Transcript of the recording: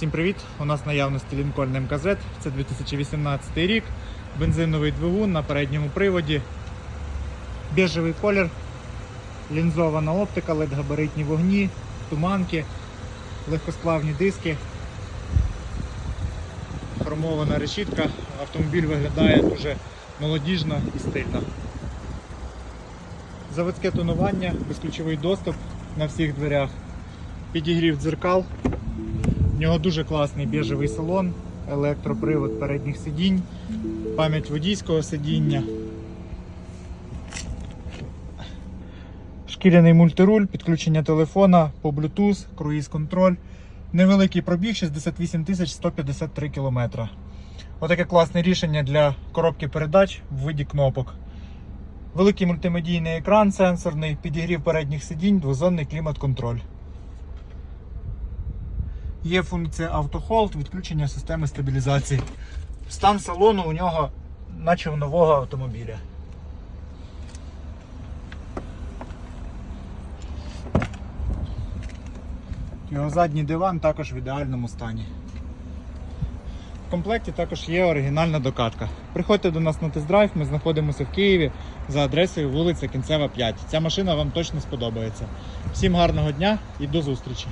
Всім привіт! У нас наявності Lincoln МКЗ. Це 2018 рік. Бензиновий двигун на передньому приводі. Біжевий колір, лінзована оптика, LED-габаритні вогні, туманки, легкосплавні диски, хромована решітка. Автомобіль виглядає дуже молодіжно і стильно. Заводське тонування, безключовий доступ на всіх дверях, підігрів дзеркал. У нього дуже класний біжевий салон, електропривод передніх сидінь, пам'ять водійського сидіння. Шкіряний мультируль, підключення телефона по Bluetooth, круїз-контроль. Невеликий пробіг 68 153 км. Отаке класне рішення для коробки передач в виді кнопок. Великий мультимедійний екран сенсорний, підігрів передніх сидінь, двозонний клімат-контроль. Є функція автохолд, відключення системи стабілізації. Стан салону у нього наче у нового автомобіля. Його задній диван також в ідеальному стані. В комплекті також є оригінальна докатка. Приходьте до нас на тест-драйв, ми знаходимося в Києві за адресою вулиця Кінцева 5. Ця машина вам точно сподобається. Всім гарного дня і до зустрічі!